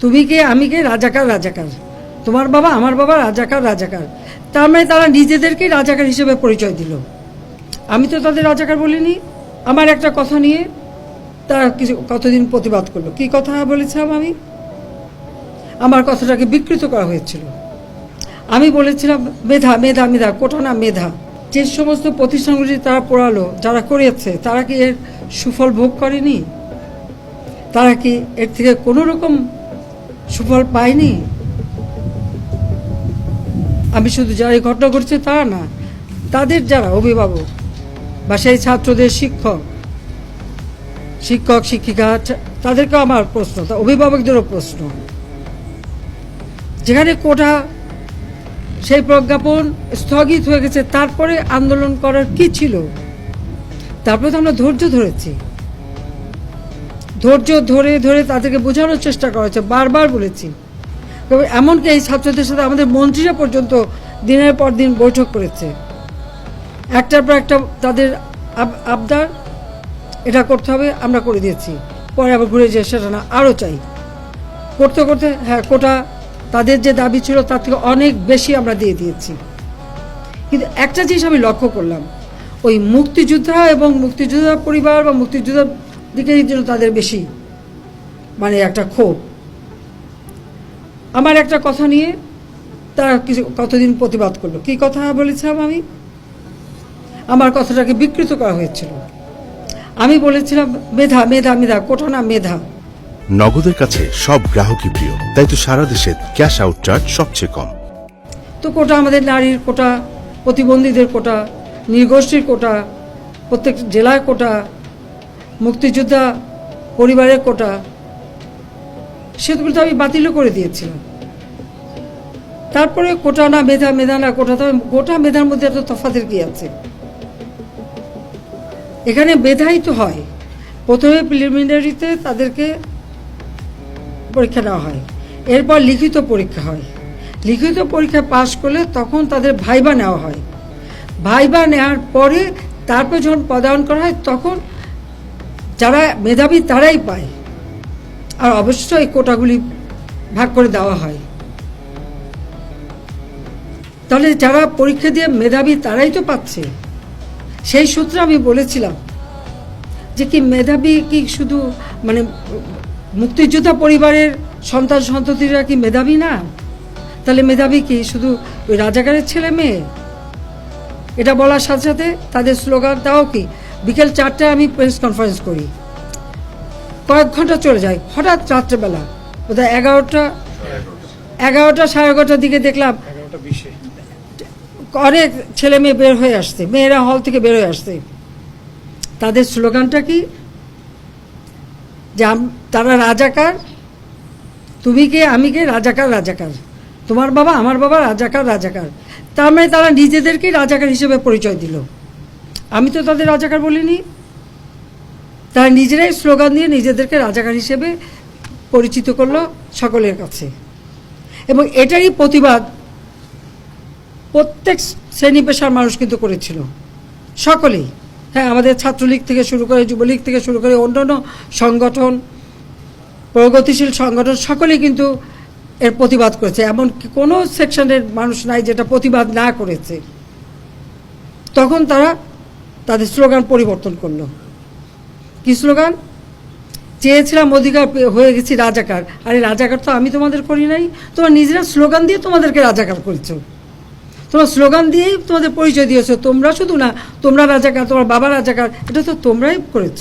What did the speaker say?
তুমি কে আমি কে রাজাকার রাজাকার। তোমার বাবা, আমার বাবা রাজাকার রাজাকার। তার মানে তারা নিজেদেরকেই রাজাকার হিসেবে পরিচয় দিল। আমি তো তাদের রাজাকার বলিনি। আমার একটা কথা নিয়ে তারা কিছু, কতদিন প্রতিবাদ করল। কি কথা বলেছিলাম আমি? আমার কথাটাকে বিকৃত করা হয়েছিল। আমি বলেছিলাম, মেধা মেধা মেধা কোটা না মেধা। যে সমস্ত প্রতিষ্ঠানগুলি তারা পড়ালো, যারা করেছে তারা কি এর সুফল ভোগ করেনি? তারা কি এর থেকে কোনো রকম সুফল পাইনি। আমি শুধু যারা এই ঘটনা ঘটছে তারা না, তাদের যারা অভিভাবক বা সেই ছাত্রদের শিক্ষক শিক্ষক, শিক্ষিকা, তাদেরকেও আমার প্রশ্ন, তা অভিভাবকদেরও প্রশ্ন। যেখানে কোটা সেই প্রজ্ঞাপন স্থগিত হয়ে গেছে, তারপরে আন্দোলন করার কি ছিল? তারপরে তো আমরা ধৈর্য ধরেছি। ধৈর্য ধরে ধরে তাদেরকে বোঝানোর চেষ্টা করা হয়েছে, বারবার বলেছি। এমনকি এই ছাত্রদের সাথে আমাদের মন্ত্রীরা পর্যন্ত দিনের পর দিন বৈঠক করেছে। একটার পর একটা তাদের আবদার, এটা করতে হবে, আমরা করে দিয়েছি। পরে আবার ঘুরে যে সেটা না, আরও চাই। করতে করতে হ্যাঁ কোটা তাদের যে দাবি ছিল তার থেকে অনেক বেশি আমরা দিয়ে দিয়েছি। কিন্তু একটা জিনিস আমি লক্ষ্য করলাম, ওই মুক্তিযোদ্ধা এবং মুক্তিযোদ্ধা পরিবার বা মুক্তিযোদ্ধার দিকে জন্য তাদের বেশি মানে একটা ক্ষোভ। আমার একটা কথা নিয়ে তারা কিছু কতদিন প্রতিবাদ করল। কি কথা বলেছিলাম আমি? আমার কথাটাকে বিকৃত করা হয়েছিল। আমি বলেছিলাম মেধা মেধা মেধা কোটা না মেধা। নগদের কাছে সব গ্রাহকই প্রিয় তাই তো সারা দেশে ক্যাশ আউট চার্জ সবচেয়ে কম। তো কোটা আমাদের নারীর কোটা প্রতিবন্ধীদের কোটা নৃগোষ্ঠীর কোটা প্রত্যেক জেলায় কোটা মুক্তিযোদ্ধা পরিবারের কোটা, সেগুলো তো আমি বাতিলও করে দিয়েছিলাম। তারপরে কোটা না মেধা মেধা না কোটা তো গোটা মেধার মধ্যে এত তফাতের কি আছে? এখানে মেধাই তো হয়। প্রথমে প্রিলিমিনারিতে তাদেরকে পরীক্ষা নেওয়া হয়। এরপর লিখিত পরীক্ষা হয়। লিখিত পরীক্ষা পাশ করলে তখন তাদের ভাইবা নেওয়া হয়। ভাইবা নেওয়ার পরে তারপর যখন পদায়ন করা হয়, তখন যারা মেধাবী তারাই পায়। আর অবশ্যই কোটাগুলি ভাগ করে দেওয়া হয়। তাহলে যারা পরীক্ষা দিয়ে মেধাবী তারাই তো পাচ্ছে। সেই সূত্রে আমি বলেছিলাম যে কি মেধাবী কি শুধু মানে মুক্তিযোদ্ধা পরিবারের সন্তান সন্ততিরা কি মেধাবী না? তাহলে মেধাবী কি শুধু ওই রাজাকারের ছেলে মেয়ে? এটা বলার সাথে সাথে তাদের স্লোগান তাও কি বিকেল চারটায় আমি প্রেস কনফারেন্স করি। কয়েক ঘণ্টা চলে যায়। হঠাৎ রাত্রেবেলা বোধহয় এগারোটা এগারোটা সাড়ে এগারোটার দিকে দেখলাম অনেক ছেলে মেয়ে বের হয়ে আসছে। মেয়েরা হল থেকে বের হয়ে আসছে। তাদের স্লোগানটা কি? যে তারা রাজাকার তুমি কে আমি কে? রাজাকার রাজাকার। তোমার বাবা আমার বাবা রাজাকার রাজাকার। তার মানে তারা নিজেদেরকেই রাজাকার হিসেবে পরিচয় দিল। আমি তো তাদের রাজাকার বলিনি। তারা নিজেরাই স্লোগান দিয়ে নিজেদেরকে রাজাকার হিসেবে পরিচিত করল সকলের কাছে। এবং এটারই প্রতিবাদ প্রত্যেক শ্রেণি পেশার মানুষ কিন্তু করেছিল। সকলেই। হ্যাঁ আমাদের ছাত্রলীগ থেকে শুরু করে, যুবলীগ থেকে শুরু করে, অন্যান্য সংগঠন, প্রগতিশীল সংগঠন, সকলেই কিন্তু এর প্রতিবাদ করেছে। এমন কোনো সেকশনের মানুষ নাই যেটা প্রতিবাদ না করেছে। তখন তারা তাদের স্লোগান পরিবর্তন করল। কি স্লোগান? চেয়েছিলাম অধিকার হয়ে গেছি রাজাকার। আরে রাজাকার তো আমি তোমাদের করি নাই। তোমরা নিজেরা স্লোগান দিয়ে তোমাদেরকে রাজাকার করেছ। তোমরা স্লোগান দিয়েই তোমাদের পরিচয় দিয়েছ। তোমরা শুধু না, তোমরা রাজাকার, তোমার বাবা রাজাকার, এটা তো তোমরাই করেছ।